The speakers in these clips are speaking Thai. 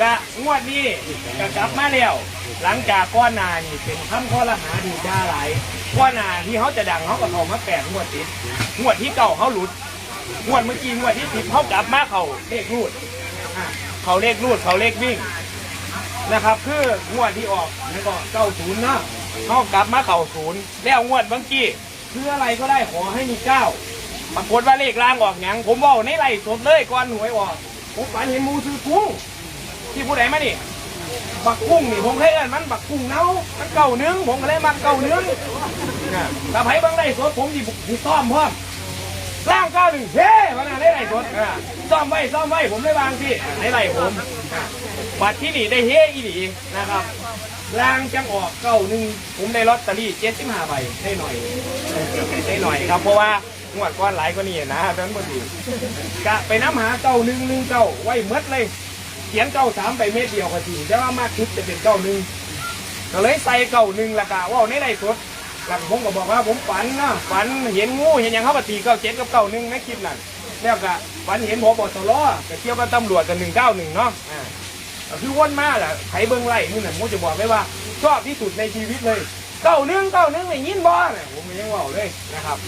กะงวดนี้กะกลับมาแล้วหลังจากก้อนหนานี่เป็นคำข้อละหาดูจ้าหลายก้อนหนาที่เขาจะดังเขาก็เขามาแปดงวดติดงวดที่เก่าเขาหลุดงวดเมื่อกี้งวดที่สิบเขากลับมาเขาเลขรูดอะเขาเลขรูดเขาเลขวิ่งนะครับคืองวดที่ออกนี่ก็เก้าศูนย์นะเขากลับมาเข่าศูนย์แล้วงวดเมื่อกี้คืออะไรก็ได้ขอให้มีเก้าปรากฏว่าเลขล่างออกหยังผมบอกในไล่สดเลยก่อนหวยออกผมฝันเห็นมูซื้อกุ้ง ที่ผู้ใดมานี่บักกุ้งนี่ผมเคยเอิ้นมันบักกุ้งเน่ามันเก่าเนื้องผมก็เลยมันเก่าเนื้องนะแต่ไผบางได้สดผมดิดิซ่อมเพิ่มร่างเก้าหนึ่งเฮ้วันนั้นได้ไรสดอ่าซ่อมไว้ซ่อมไว้ผมได้วางที่ในไรผมอ่าบัตรที่นี่ได้เฮ้อีหลีนะครับร่างจังออกเก้าหนึ่งผมได้ลอตเตอรี่เจ็ดสิบห้าใบได้หน่อยได้หน่อยครับเพราะว่างวดก้อนหลายกว่านี้นะท่านผู้ชมกะไปน้ำหาเก้าหนึ่งหนึ่งเก้าไว้หมดเลยเขียนเก้าสามไปเม็ดเดียวก็จริงแต่ว่ามากชุดจะเป็นเก้าหนึ่งก็เลยใส่เก้าหนึ่งละกะว่าในไรสดหลังผมก็บอกว่าผมฝันนะฝันเห็นงูเห็นหยังเขาปฏิเก้าเจ็ดกับเก้าหนึ่งในคลิปนั่นแล้วก็ฝันเห็นพบตรก็เกี่ยวกับตำรวจกันหนึ่งเก้าหนึ่งเนาะอ่าคือวนมาแหละไถเบิ้งไล่นี่น่ะผมจะบอกไว้ว่าชอบที่สุดในชีวิตเลยเก้าหนึ่งเก้าหนึ่งไม่ยินบ่เนี่ยผมยังว่าเลยนะครับ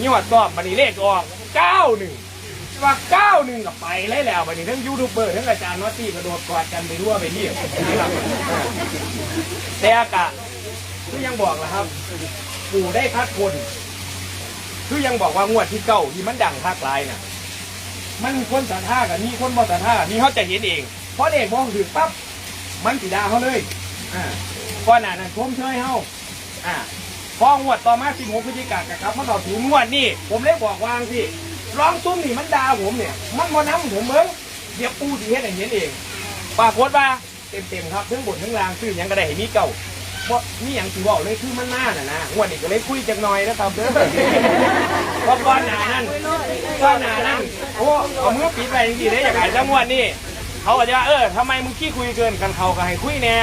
นี่ว่าชอบบันนี้เลขออกเก้าหนึ่ง ว่าเก้าหนึ่งกับไปเลยแล้ววันนี้ทั้งยูทูบเบอร์ทั้งอาจารย์นอตตี้กระโดดกอดกันไปทั่วไปนี่ครับแต่อากาศคือยังบอกนะครับ ปู่ได้พัดคนคือยังบอกว่างวดที่เก้าที่มันดังภาคลายน่ะ มันคนสัทธากับมีคนบ่สัทธานี่เขาจะเห็นเอง เพราะเด็กมองถึงปั๊บมันสีดาเขาเลยอ่าก้อนหนานั้นชมเชยเขาอ่าพองวดต่อมาสิบหกพฤศจิกายนครับมันต่อถึงงวดนี่ผมเลยบอกวางสิ ร้องซุ้มนี่มันด่าผมเนี่ย มันมาน้ำผมเบิ้งเดี๋ยวปูสีเฮ็ดให้เห็นเองปรากฏว่าเต็มๆครับทั้งบนทั้งล่างซื้อหยังก็ได้ให้มีเก่าเพราะมีอย่างที่บอกเลยคือมันหน้าน่ะนะงวดนี้ก็เลยคุยจักหน่อยนะครับเด้อเพราะก้อนหนานั่นก้อนหนานั่นโอ้เอามือปิดไปจริงๆเลยอยากหายจังงวดนี่เขาก็จะว่าเออทำไมมึงขี้คุยเกินกันเขาก็ให้คุยแน่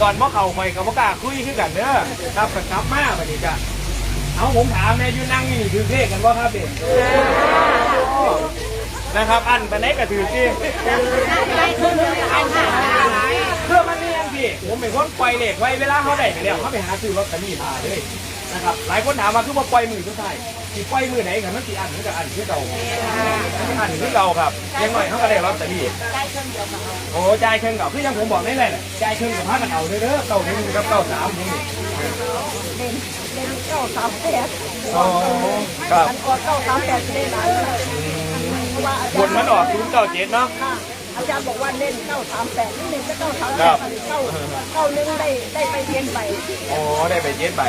ก่อนเพราะเขาคอยกับพวกล้าคุยคือกันเด้อครับก็กลับมาบัดนี้จ้ะ เอาผมถามแม่ยูนั่งนี่ถือเพศกันว่าครับเด็กนะครับ อันไปไหนก็ถือสิเพื่อมันนี่ยังพี่ผมเป็นคนปล่อยเหล็กไว้เวลาเขาได้ไปแล้วเขาไปหาซื้อรถกันนี่มาเลย นะครับหลายคนถามมาคือว่าปล่อยมือทุกท่ายที่ปล่อยมือไหนกันมันสีอันหรือกับอันคือเก่าอันคือเก่าครับยังหน่อยเขาก็ได้ลอตเตอรี่โอ้ใจเครื่องเก่าคือยังผมบอกได้เลยน่ะจ่ายเครื่องกับพากันเอาเด้อเด้อเก่าหนึ่งกับเก่าสามนี่เก้าสามแปดอ๋อครับอันก็เก้าสามแปดได้หลายบนมันออกศูนย์เก้าเจ็ดเนาะอาจารย์บอกว่าเล่นเก้าสามแปดนี่เล่นก็เก้าสามแปดเก้าเก้าหนึ่งได้ได้ไปเรียนไปโอ้ได้ไปเจ็ดใบ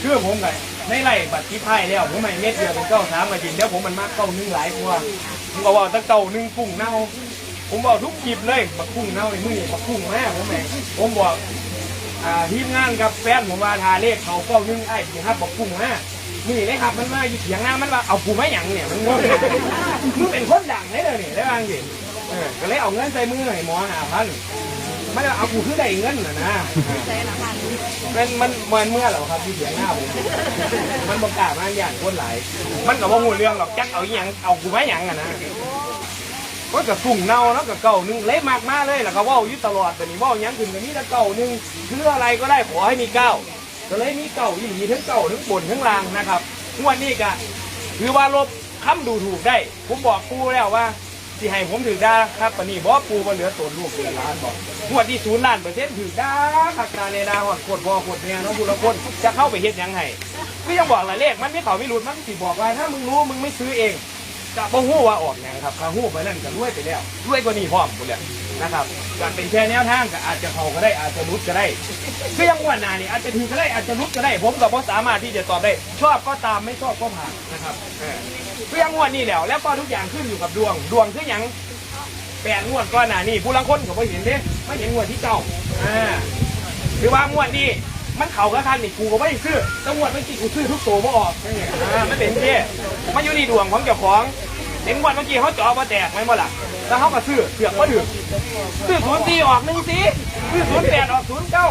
เชื่อผมไงในไล่บัตรที่ไพ่แล้วผมไม่เม็ดเดียวเป็นเก้าสามมาจริงเดี๋ยวผมมันมากเก้าหนึ่งหลายกว่าผมก็ว่าตั้งเก้าหนึ่งปุ่งเน่าผมบอกทุกคลิปเลยบักปุ่งเน่าในมือบักปุ่งแม่ผมเองผมบอกอ่าทีมงานกับแฟนผมมาทาเลขเขาเก้าหนึ่งไอ้ที่ครับบักปุ่งแม่นี่เลยครับมันมาอยู่เถียงหน้ามันว่าเอากูไม่หยังเนี่ยมันงงมึงเป็นคนดังเลยเด้อนี่ได้บ้างสิเออก็เลยเอาเงินใส่มือให้หมอหาพัน มันเอากูคือได้เงินนะนะมันมันมันเมื่อเหรอครับที่เสียงหน้าผมมันบอกกล้ามาอย่างคนหลาย มันกับว่าหูเรื่องหรอกจักเอาอหยังเอากูไม่หยังอะนะก็กับฝุ่งเน่าแล้วกับเก่าหนึงเละมากมาเลยแล้วก็เว่าอยู่ตลอดแต่นี่เว่าหยังถึงกับนี้แต่เก่าหนึงคืออะไรก็ได้ขอให้มีเก้าก็เลยมีเก่าอีหลีทั้งเก่าทั้งบนทั้งล่างนะครับงวดนี้ก็คือว่าลบคำดูถูกได้ ผมบอกปูแล้วว่า ที่ให้ผมถือได้ครับปานนี้บอปูมาเหลือตัวลูกเป็นล้านบอกงวดที่ศูนย์ล้านเปอร์เซ็นต์ถือได้ผักนาในนาหอดขวดบ่อโคตรแม่น้องบุรพลจะเข้าไปเฮ็ดหยังไงก็ยังบอกหลายเลขมันไม่เขาไม่หลุดมันสิบอกว่าถ้ามึงรู้มึงไม่ซื้อเอง จะบ่ฮู้ว่าออกหยังครับถ้าฮู้ไปนั่นก็รวยไปแล้วรวยกว่านี้พร้อมหมดแล้วนะครับการเป็นแค่แนวทางก็อาจจะเขาก็ได้อาจจะรุดก็ได้ก็ยังวันหนานี่อาจจะถือก็ได้อาจจะรุดก็ได้ ผมก็บ่สามารถที่จะตอบได้ ชอบก็ตามไม่ชอบก็ผ่านนะครับเออก็ยังวันนี้แล้วแล้วก็ทุกอย่างขึ้นอยู่กับดวง ดวงคือหยังแปดงวดก่อนหน้านี่ผู้ลังคนเขาบ่เห็นเด้ไม่เห็นงวดที่เก่าอ่าหรือว่างวดนี้ มันเขาก็คันนี่กูก็ไม่ได้ซื้อแต่งวดเมื่อกี้กูซื้อทุกตัวบ่ออกนั่นไงอ่าไม่เป็นเท่มันอยู่ที่ดวงของเจ้าของเห็นวันเมื่อกี้เขาเจาะมาแตกไหมบ่ล่ะแล้วเขาก็ซื้อเสือกก็ดื่มซื้อศูนย์สี่ออกหนึ่งสี่ซื้อศูนย์แปดออกศูนย์เก้า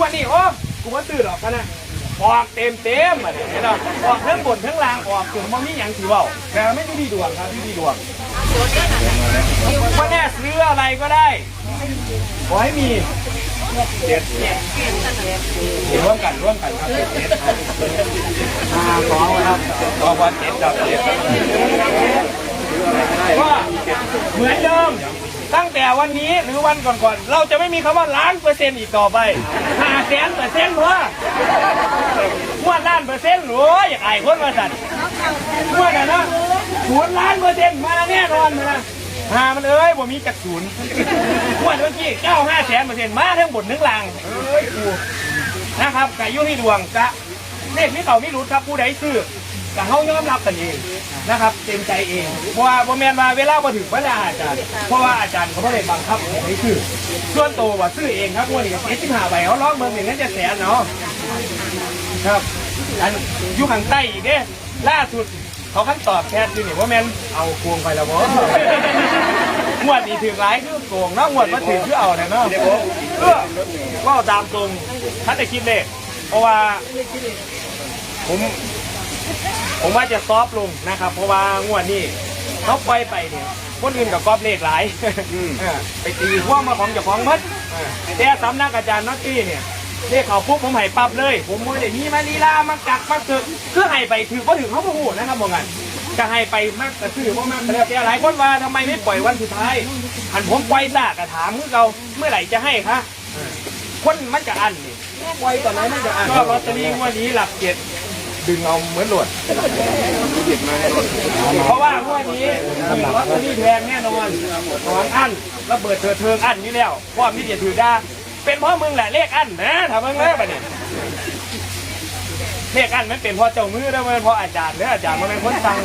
วันนี้โอ้กูมาซื้อหรอกกันนะออกเต็มเต็มๆอะเดี๋ยวเห็นไหมออกทั้งบนทั้งล่างออกถึงมันมีอย่างถือว่าแต่ไม่ได้ดีดวงครับที่ดีดวงว่าแน่ซื้ออะไรก็ได้ขอให้มี เจ็ดร่วมกันร่วมกันครับเจ็ดเจ็ดอ่าขอครับขอวันเจ็ดกับเจ็ดก็เหมือนเดิมตั้งแต่วันนี้หรือวันก่อนๆเราจะไม่มีคำว่าล้านเปอร์เซ็นต์อีกต่อไปห้าแสนเปอร์เซ็นต์เพราะม้วนล้านเปอร์เซ็นต์โอ้ยอยากอายคนมาสั่นม้วนอะนะศูนย์ล้านเปอร์เซ็นต์มาแน่นอนนะ หามันเอ้ยบ่มีจักศูนย์ม้วนเมื่อกี้เก้าห้าแสนเปอร์เซ็นต์มาทั้งบนทั้งล่างเอ้ยกูนะครับกายุที่ดวงกะเลขนี้เขาไม่รู้ครับผู้ใดซื้อแต่เขายอมรับกันเองนะครับ เต็มใจเอง เพราะว่าโมเมนมาเวลามาถึงเวลาอาจารย์ เพราะว่าอาจารย์เขาไม่ได้บังคับให้ซื้อส่วนตัวว่าซื้อเองครับวันนี้เจ็ดสิบห้าใบเขาร้องเมืองหนึ่งนั้นจะแสนเนาะครับอันอยุคข้างใต้อีกเด้ล่าสุด เขาขั้นตอบแชทอยู่นี่ว่าแมนเอาโกงไปแล้วบ่งวดนี้ถือร้ายคือโกงเนาะงวดมาถือคือเอาเนี่ยเนาะเออก็ตามตรงท่านได้คิดเลยเพราะว่าผมผมว่าจะซอฟต์ลงนะครับ เพราะว่างวดนี้เขาปล่อยไปเนี่ยคนอื่นกับกอบเลขหลายเออไปตีพวกมาของเจ้าของมัดเออแต่สำนักอาจารย์น็อตตี้เนี่ย เลขเขาปุ๊บผมให้ปั๊บเลย ผมไม่ได้มีมาลีลามากักมาเกิดคือให้ไปถือก็ถือเขาพูดนะครับมองกันจะให้ไปมากกระซื้อเพราะมากกระแล้วแต่หลายคนว่าทำไมไม่ปล่อยวันสุดท้ายหันผมปล่อยซากระถามคือเราเมื่อไหร่จะให้คะเออคนมันจะอันนี่ปล่อยตอนไหนมันจะอันก็ลอตเตอรี่งวดนี้หลักเจ็ดดึงเอาเหมือนหลวดเพราะว่างวดนี้ถือลอตเตอรี่แพงแน่นอนของอันระเบิดเถิดเทิงอันนี่แล้วพร้อมที่จะถือได้ เป็นเพราะมึงแหละเลขอันนะทำมึงเลยปะเนี่ยเลขอันมันเป็นเพราะเจ้ามือแล้วมันเพราะอาจารย์เนี่ยอาจารย์มันเป็นคนสั่ง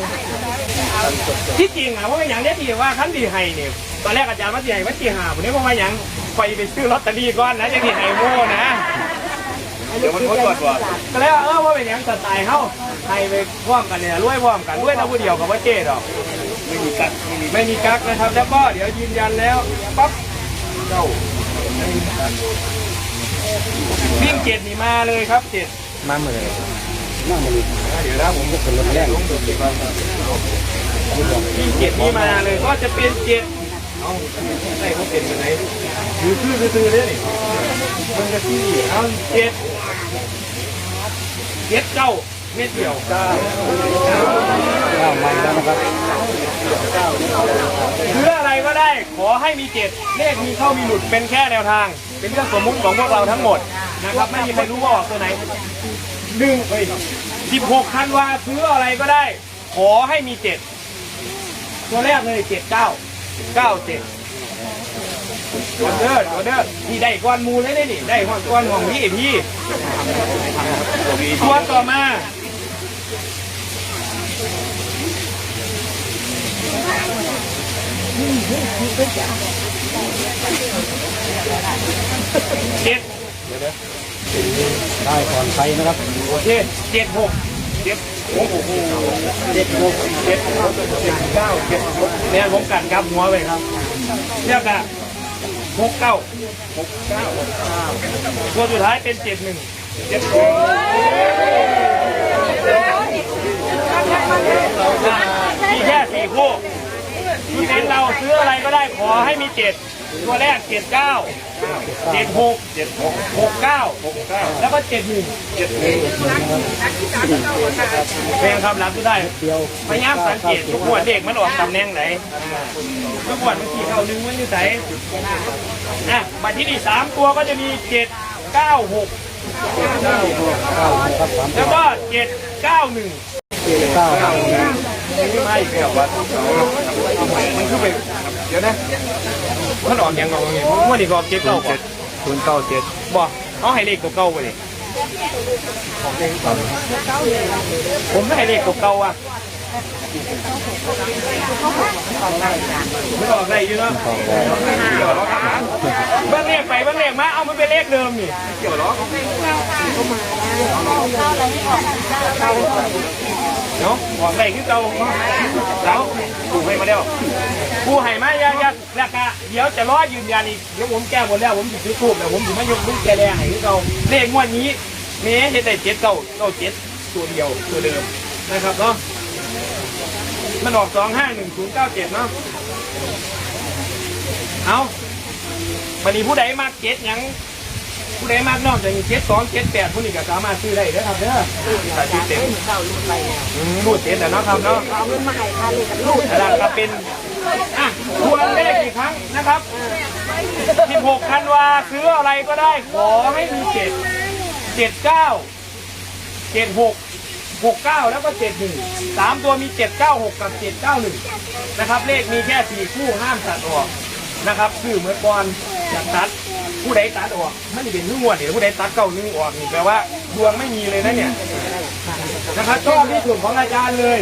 ที่จริงอะว่าเป็นอย่างเนี้ยที่ว่าขั้นดีให้เนี่ยตอนแรกอาจารย์ว่าที่ให้ว่าที่หาผมเนี่ยเพราะว่าอย่างไปไปซื้อลอตเตอรี่ก่อนนะจะที่ให้โม่นะเดี๋ยวมันคนก่อนว่าก็แล้วเออว่าเป็นอย่างสไตล์เขาให้ไปพร้อมกันเนี่ยรวยพร้อมกันรวยนะผู้เดียวกับว่าเจ๊ดอกไม่มีกักไม่มีกักนะครับ แล้วก็เดี๋ยวยืนยันแล้วปั๊บเจ้า วิ่งเจ็ดนี่มาเลยครับเจ็ดมาเมื่อไรเดี๋ยวนะผมก็เป็นรถแรกวิ่งเจ็ดนี่มาเลยก็จะเป็นเจ็ดเอาไหนเขาเป็นยังไงคือคือคือเลยนี่มันจะที่เอาเจ็ดเจ็ดเก้าเม็ดเดียวเก้าข้าวมันแล้วนะครับ ขอให้มีเจ็ดเลขมีเข้ามีหลุดเป็นแค่แนวทาง เป็นเรื่องสมมุติของพวกเราทั้งหมดนะครับไม่มีใครรู้ว่าออกตัวไหนหนึ่งเอ้ยสิบหกคันว่าซื้ออะไรก็ได้ ขอให้มีเจ็ดตัวแรกเลยเจ็ดเก้าเก้าเจ็ดตัวเด้อตัวเด้อที่ได้ก้อนมูเลยได้นี่ได้ก้อนของพี่พี่ตัวต่อมา เจ็ดได้ก่อนใครนะครับโอเคเจ็ดหกเจ็ดโอ้โหเจ็ดหกเจ็ดหกเจ็ดเก้าเจ็ดหกเนี่ยผมกันครับหัวไปครับเรียกอะหกเก้าหกเก้าหกเก้าตัวสุดท้ายเป็นเจ็ดหนึ่งเจ็ดหกมีแค่สี่คู่ ที่เป็นเราซื้ออะไรก็ได้ขอให้มีเจ็ดตัวแรกเจ็ดเก้าเจ็ดหกเจ็ดหกหกเก้าหกเก้าแล้วก็เจ็ดหนึ่งเจ็ดหนึ่งเป็นคำรับก็ได้เดียวพยายามสังเกตทุกขวดเด็กมันออกตำแหน่งไหนทุกขวดมันขี่เข้าหนึ่งมันอยู่ไหนอะบัตรที่นี่สามตัวก็จะมีเจ็ดเก้าหกเก้าครับสามแล้วก็เจ็ดเก้าหนึ่งเก้าไม่อีกแล้ววะ มันคือเป็นเดี๋ยวนะมันออกยังออกยังไงเมื่อนี่ก็ออกเจ็ดเก้าก่อนศูนย์เก้าเจ็ดบอกเขาให้เลขตัวเก่าไปเลยผมไม่ให้เลขตัวเก่าอะไม่ออกอะไรอยู่เนาะต่อไปเบิ้งเลขไปเบิ้งเลขมา เอามันเป็นเลขเดิมนี่เกี่ยวหรอ เนาะออกได้คือเก่าแล้วกูให้มาแล้วกูให้มายังยังแล้วก็เดี๋ยวจะรอยืนยันอีกเดี๋ยวผมแก้หมดแล้วผมหยิบซื้อทูบแล้วผมหยิบมายกลูกแกแรงให้คือเก่าเลขงวดนี้เมย์เห็นได้เจ็ดเก้าเก้าเจ็ดตัวเดียวตัวเดิมนะครับเนาะมันออกสองห้าหนึ่งศูนย์เก้าเจ็ดเนาะเอาวันนี้ผู้ใดมาเจ็ดยัง ผู้ใดมากนอกจากนี้เจ็ดสองเจ็ดแปดผู้นี้ก็สามารถซื้อได้เด้อครับเด้อถ้าชุดเต็มเข้าลูกไปแล้วอืมรูดเจ็ดแต่เนาะครับเนาะเอาเงินมาให้ค่าลูกกับลูกอาจารย์ก็เป็นอะทวนเลขอีกครั้งนะครับ16ธันวาซื้ออะไรก็ได้ ขอให้มีเจ็ดเจ็ดเก้าเจ็ดหกหกเก้าแล้วก็เจ็ดหนึ่งสามตัวมีเจ็ดเก้าหกกับเจ็ดเก้าหนึ่งนะครับ เลขมีแค่สี่คู่ห้ามตัดออกนะครับ คือเหมือนก่อนอยากตัด ผู้ใดตัดออกไม่ได้เป็นนึ่งวดเดี๋ยวผู้ใดตัดเก้านึ่งออกนี่แปลว่าดวงไม่มีเลยนะเนี่ยนะครับชอบที่สุดของอาจารย์เลย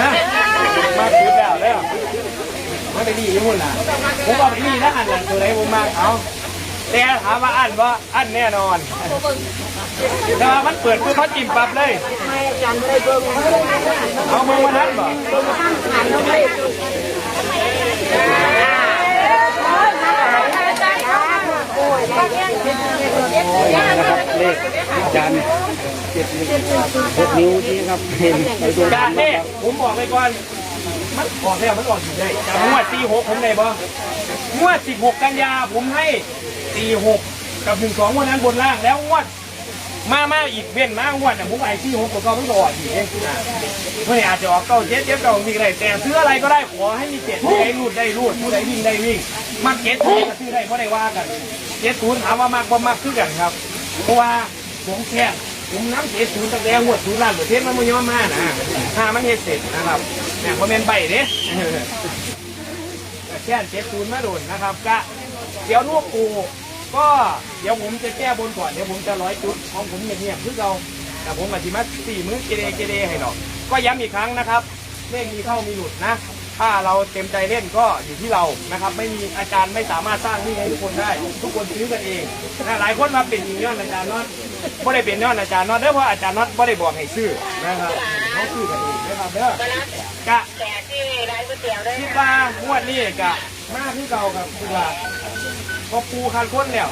ฮะมาคุดแล้วแล้วมาไปดีอยู่หุ่นล่ะผมบอกดีถ้าอันนั้นตัวไหนผมมาเอาแต่ถามว่าอันว่าอันแน่นอนแต่ว่ามันเปิดคือเขาจิ้มปั๊บเลยให้อาจารย์ได้เบิ่งเอามือมาทันบ่อ่า นน้องเลขนะครับเลขจารย์เจ็ดนิ้วที่ครับเห็นไปดูการเน่ผมบอกไปก่อนมันออกแล้วมันออกอยู่ได้จำงวดตีหกผมได้บ่งวดสิบหกกันยาผมให้ตีหกกับหนึ่งสองวันนั้นบนล่างแล้วงวด มามาอีกเว้นมางวดแต่ผมไอ้ที่หกกับก็มันก็ออกอีกเองนะเมื่อาจจะออกเก้าเจ็ดเจ็ดเก้ามีอะไรแต่ซื้ออะไรก็ได้ขอให้มีเจ็ดผู้ใดรูดได้รูดผู้ใดวิ่งได้วิ่งมักเจ็ดผู้ก็ซื้อได้เพราะได้ว่ากันเจ็ดศูนย์ถามว่ามากบ่มากคือกันครับ เพราะว่าผมแค่ผมน้ำเจ็ดศูนย์ตั้งแต่งวดศูนย์ล้านเปอร์เซ็นมันไม่ยอมมานะถ้ามันเฮ็ดเสร็จนะครับเนี่ยคอมเมนต์ใบเด้แค่เจ็ดศูนย์มาโดนนะครับกะเดี๋ยวลูกปู ก็เดี๋ยวผมจะแก้บนก่อนเดี๋ยวผมจะร้อยจุดของผมเงียบๆคือเราแต่ผมอาจจะมาสี่มื้อเจเดเจเดให้หรอกก็ย้ำอีกครั้งนะครับเลขมีเข้ามีหลุดนะ ถ้าเราเต็มใจเล่นก็อยู่ที่เรานะครับ ไม่มีอาจารย์ไม่สามารถสร้างหนี่ให้ทุกคนได้ ทุกคนซื้อกันเองนะหลายคนมาเป็นอย่างย้อนอาจารย์น็อตไม่ได้เป็นย้อนอาจารย์น็อตเด้อเพราะอาจารย์น็อตไม่ได้บอกให้ซื้อนะครับเขาซื้อกันเองนะครับเด้อกะแต่ที่ร้านก๋วยเตี๋ยวได้คิดว่างวดนี้กะมาที่เก่ากับคือว่า พอปูคันค้นแล้ว